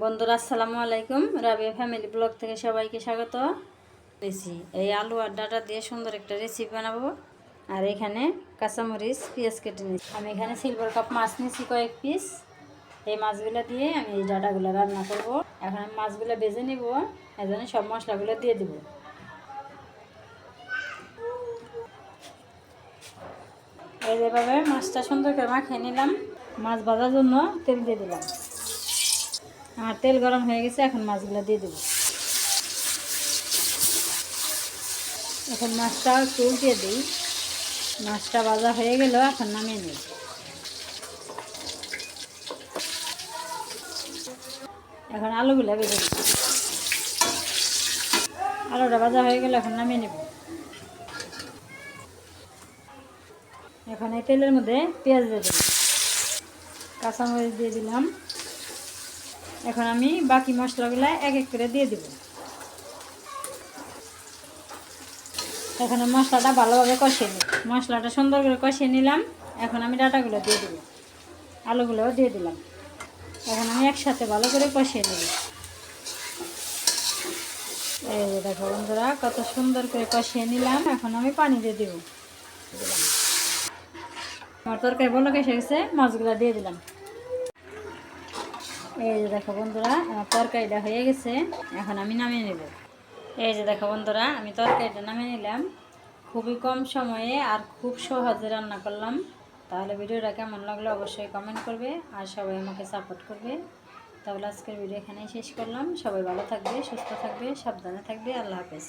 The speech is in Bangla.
বন্ধুরা, আসসালামু আলাইকুম। রাবিয়া ফ্যামিলি ব্লগ থেকে সবাইকে স্বাগত। রেসি এই আলু আর ডাটা দিয়ে সুন্দর একটা রেসিপি বানাবো। আর এখানে কাঁচামরিচ, পেঁয়াজ কেটে নিচ্ছি আমি এখানে সিলভার কাপ মাছ নিয়েছি কয়েক পিস এই মাছগুলো দিয়ে আমি এই ডাটাগুলো রান্না করব। এখন আমি মাছগুলো বেজে নিব, এজন্য সব মশলাগুলো দিয়ে দিব। এই যেভাবে মাছটা সুন্দর করে মাখিয়ে নিলাম। মাছ ভাজার জন্য তেল দিয়ে দিলাম। আমার তেল গরম হয়ে গেছে, এখন মাছগুলো দিয়ে দেবো। এখন মাছটা একটু উল্টিয়ে দিই। মাছটা ভাজা হয়ে গেল, এখন নামিয়ে নিই। এখন আলুগুলো বেজে দিই আলুটা ভাজা হয়ে গেল, এখন নামিয়ে নেব। এখন এই তেলের মধ্যে পেঁয়াজ দিয়ে দেবো। কাঁচামরিচ দিয়ে দিলাম। এখন আমি বাকি মশলাগুলো এক এক করে দিয়ে দিব। এখানে মশলাটা ভালোভাবে কষিয়ে নিই মশলাটা সুন্দর করে কষিয়ে নিলাম। এখন আমি ডাটাগুলো দিয়ে দিব। আলুগুলোও দিয়ে দিলাম। এখন আমি একসাথে ভালো করে কষিয়ে নেব। এই যে দেখো বন্ধুরা, কত সুন্দর করে কষিয়ে নিলাম। এখন আমি পানি দিয়ে দিব। আমার তরকারি বলো কেসে গেছে, মাছগুলো দিয়ে দিলাম। এই যে দেখো বন্ধুরা, আমার তরকারিটা হয়ে গেছে, এখন আমি নামিয়ে নেব। এই যে দেখো বন্ধুরা, আমি তরকারিটা নামিয়ে নিলাম। খুবই কম সময়ে আর খুব সহজে রান্না করলাম। তাহলে ভিডিওটা কেমন লাগল অবশ্যই কমেন্ট করবে আর সবাই আমাকে সাপোর্ট করবে। তাহলে আজকের ভিডিও এখানেই শেষ করলাম। সবাই ভালো থাকবে, সুস্থ থাকবে, সাবধানে থাকবে। আল্লাহ হাফেজ।